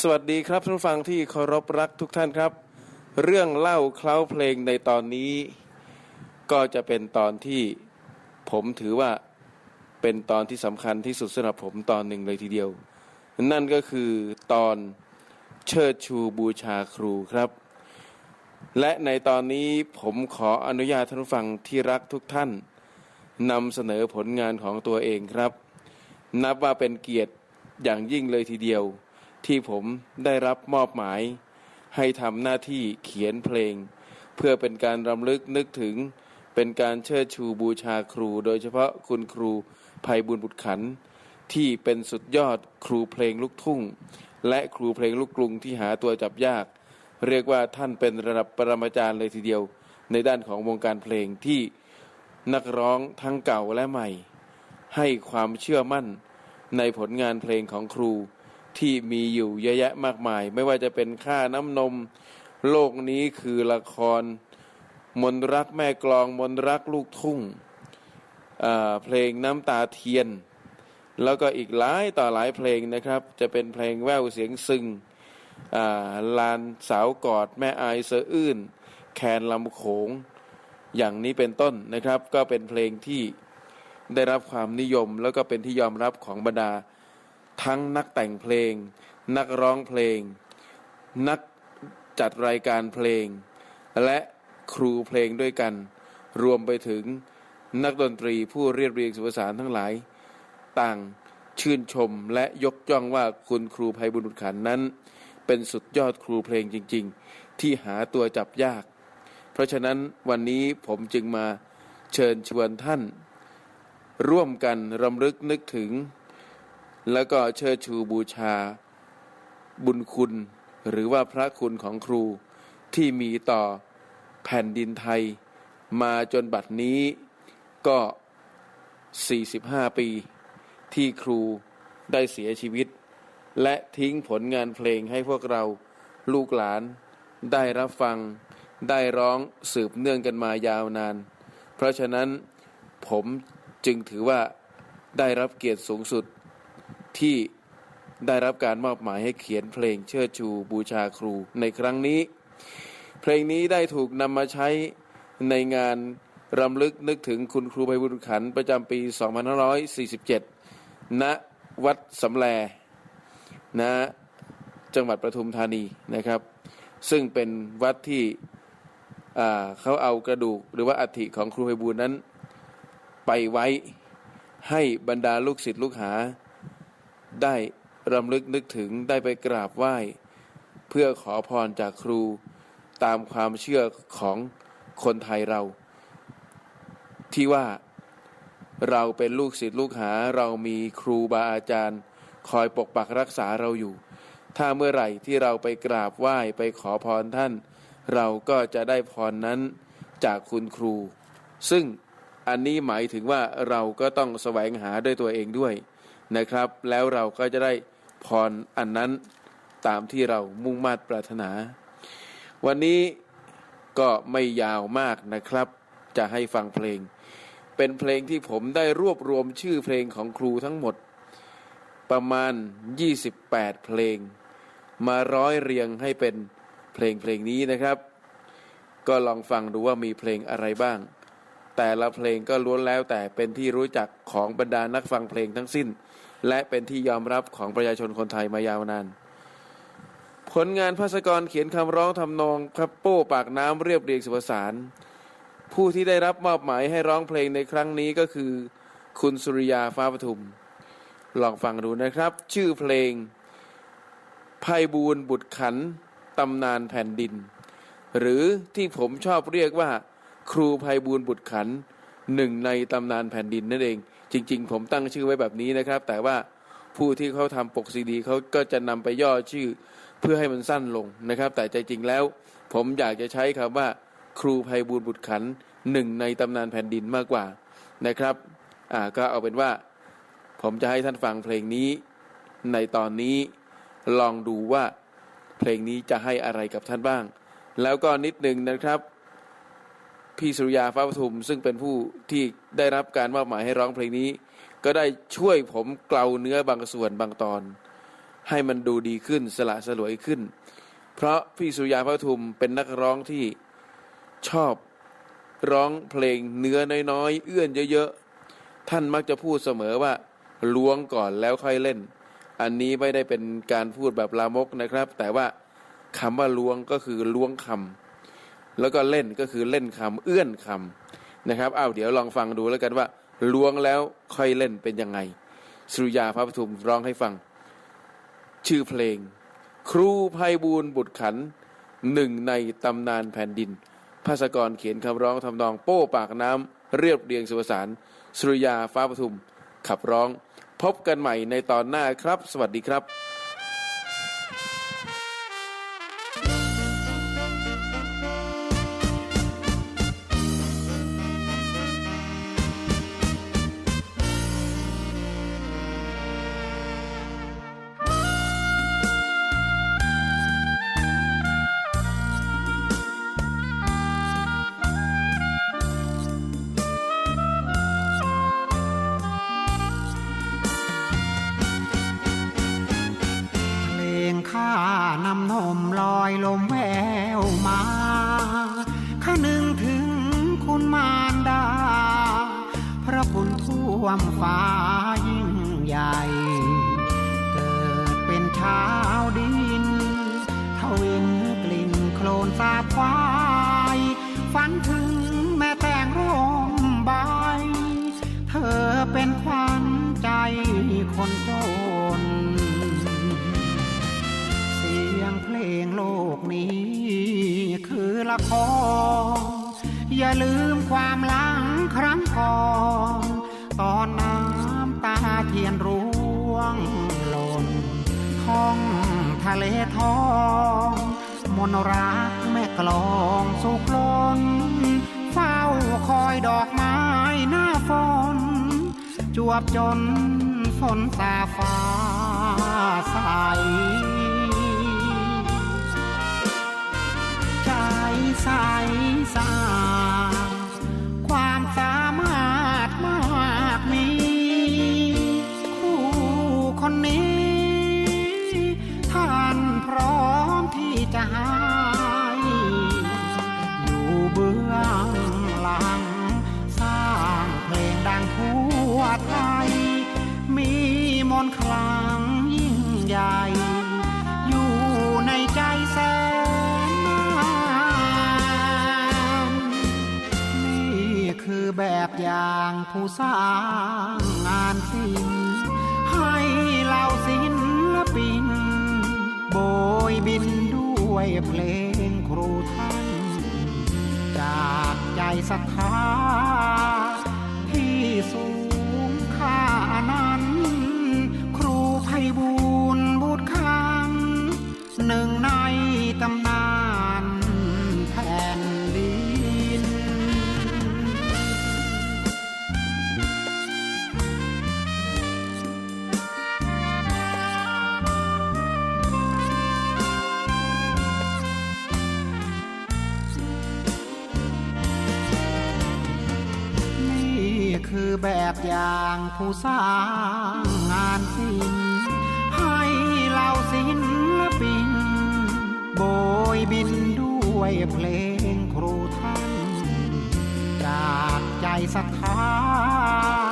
สวัสดีครับท่านฟังที่เคารพรักทุกท่านครับ เรื่องเล่าเคล้าเพลงในตอนนี้ ก็จะเป็นตอนที่ผมถือว่าเป็นตอนที่สำคัญที่สุดสำหรับผมตอนหนึ่งเลยทีเดียว นั่นก็คือตอนเชิดชูบูชาครูครับ และในตอนนี้ผมขออนุญาตท่านฟังที่รักทุกท่านนำเสนอผลงานของตัวเองครับ นับว่าเป็นเกียรติอย่างยิ่งเลยทีเดียว ที่ผมได้รับมอบหมาย ให้ทำหน้าที่เขียนเพลง เพื่อเป็นการรำลึกนึกถึง เป็นการเชิดชูบูชาครู โดยเฉพาะคุณครูภัยบุญบุตรขัน ที่เป็นสุดยอดครูเพลงลูกทุ่ง และครูเพลงลูกกรุงที่หาตัวจับยาก เรียกว่าท่านเป็นระดับปรมาจารย์เลยทีเดียว ในด้านของวงการเพลงที่นักร้องทั้งเก่าและใหม่ ให้ความเชื่อมั่นในผลงานเพลงของครู ที่มีอยู่เยอะแยะมากมาย ไม่ว่าจะเป็นค่าน้ำนม โลกนี้คือละคร มนรักแม่กลอง มนรักลูกทุ่งเพลงน้ำตาเทียน แล้วก็อีกหลายต่อหลายเพลงนะครับ จะเป็นเพลงแววเสียงซึงอ่าลานสาวกอดแม่อายเสืออื้นแคนลำโขงอย่างนี้เป็นต้นนะครับ ก็เป็นเพลงที่ได้รับความนิยมแล้วก็เป็นที่ยอมรับของบรรดา ทั้งนักแต่งเพลง นักร้องเพลง นักจัดรายการเพลง และครูเพลงด้วยกัน รวมไปถึงนักดนตรีผู้เรียบเรียงสุภาษานทั้งหลาย ต่างชื่นชมและยกย่องว่าคุณครูภัยบุญขันนั้น เป็นสุดยอดครูเพลงจริง ๆ ที่หาตัวจับยาก เพราะฉะนั้นวันนี้ผมจึงมาเชิญชวนท่าน ร่วมกันรำลึกนึกถึง แล้วก็เชิดชูบูชา บุญคุณ หรือว่าพระคุณของครูที่มีต่อแผ่นดินไทย มาจนบัดนี้ก็ 45 ปี ที่ครูได้เสียชีวิต และทิ้งผลงานเพลงให้พวกเราลูกหลาน ได้รับฟังได้ร้องสืบเนื่องกันมายาวนาน เพราะฉะนั้นผมจึงถือว่าได้รับเกียรติสูงสุด ที่ได้รับการมอบหมายให้เขียนเพลงเชิดชูบูชาครูในครั้งนี้ เพลงนี้ได้ถูกนำมาใช้ในงานรำลึกนึกถึงคุณครูไพบุญขันประจำปี 2547 ณ วัดสำแลณจังหวัดปทุมธานีนะครับ ซึ่งเป็นวัดที่เขาเอากระดูกหรือว่าอัฐิของครูไพบูลนั้นไปไว้ให้บรรดาลูกศิษย์ลูกหา ได้รำลึกนึกถึงได้ไปกราบไหว้ เพื่อขอพรจากครูตามความเชื่อของคนไทยเรา ที่ว่าเราเป็นลูกศิษย์ลูกหาเรามีครูบาอาจารย์ คอยปกปักรักษาเราอยู่ ถ้าเมื่อไหร่ที่เราไปกราบไหว้ไปขอพรท่าน เราก็จะได้พรนั้นจากคุณครู ซึ่งอันนี้หมายถึงว่าเราก็ต้องแสวงหาด้วยตัวเองด้วย นะครับ แล้วเราก็จะได้พรอันนั้นตามที่เรามุ่งมา่ปรารถนา วันนี้ก็ไม่ยาวมากนะครับ จะให้ฟังเพลง เป็นเพลงที่ผมได้รวบรวมชื่อเพลงของครูทั้งหมด ประมาณ 28 เพลง มาร้อยเรียงให้เป็นเพลงเพลงนี้นะครับ ก็ลองฟังดูว่ามีเพลงอะไรบ้าง แต่ละเพลงก็ล้วนแล้วแต่เป็นที่รู้จักของบรรดานักฟังเพลงทั้งสิ้น และเป็นที่ยอมรับของประชาชนคนไทยมายาวนาน ผลงานภาสกรเขียนคำร้องทำนองครับโป้ปากน้ำเรียบเรียงสุภาษานผู้ที่ได้รับมอบหมายให้ร้องเพลงในครั้งนี้ก็คือ คุณสุริยาฟ้าปทุม ลองฟังดูนะครับ ชื่อเพลงไพบูลบุตรขันตำนานแผ่นดิน หรือที่ผมชอบเรียกว่า ครูภัยบูลบุตรขันหนึ่งในตำนานแผ่นดินนั่นเอง จริง ๆ ผมตั้งชื่อไว้แบบนี้นะครับ แต่ว่าผู้ที่เขาทำปกซีดีเขาก็จะนำไปย่อชื่อเพื่อให้มันสั้นลงนะครับ แต่ใจจริงแล้ว ผมอยากจะใช้คำว่า ครูภัยบูลบุตรขันหนึ่งในตำนานแผ่นดินมากกว่านะครับอ่าก็เอาเป็นว่า ผมจะให้ท่านฟังเพลงนี้ ในตอนนี้ลองดูว่าเพลงนี้จะให้อะไรกับท่านบ้าง แล้วก็นิดหนึ่งนะครับ พี่สุริยาฟ้าปทุม ซึ่งเป็นผู้ที่ได้รับการมอบหมายให้ร้องเพลงนี้ ก็ได้ช่วยผมเกลาเนื้อบางส่วนบางตอน ให้มันดูดีขึ้นสละสลวยขึ้น เพราะพี่สุริยาพระทุมเป็นนักร้องที่ชอบร้องเพลงเนื้อน้อยๆเอื้อนเยอะๆท่านมักจะพูดเสมอว่าล้วงก่อนแล้วค่อยเล่น อันนี้ไม่ได้เป็นการพูดแบบลามกนะครับ แต่ว่าคำว่าล้วงก็คือล้วงคำ แล้วก็เล่นก็คือเล่นคำเอื้อนคำนะครับอ้าวเดี๋ยวลองฟังดูแล้วกันว่าล้วงแล้วค่อยเล่นเป็นยังไง สุริยาพระปทุมร้องให้ฟัง ชื่อเพลง ครูภัยบูลย์บุตรขันหนึ่งในตำนานแผ่นดินภาสกรเขียนคำร้องทำนองโป้ปากน้ำเรียบเรียงสุภาษานสุริยาฟ้าปทุม ขับร้อง พบกันใหม่ในตอนหน้าครับ สวัสดีครับ ข้านำนมลอยลมแววมาข้านึงถึงคุณมารดา พระคุณท่วมฟ้ายิ่งใหญ่ เกิดเป็นชาวดินทวินกลิ่นโคลนสาบควายฝันถึงแม่แตงร่มใบ เธอเป็นขวัญใจคนจน โลกนี้ คือละคร อย่าลืมความหลังครั้งก่อน ตอนน้ำตาเทียนร่วงหล่นท้องทะเลทองมนรักแม่กลองสุกลนเฝ้าคอยดอกไม้หน้าฝนจวบจนฝนสาฟ้าใส ใสสะอาดความสา ผู้สร้างงานศิลป์ให้เหล่าศิลปิน โบยบินด้วยเพลงครูท่านจากใจศรัทธาที่สู แบบอย่างผู้สร้างงานศิลป์ให้เราศิลปิน โบยบินด้วยเพลงครูท่าน จากใจศรัทธา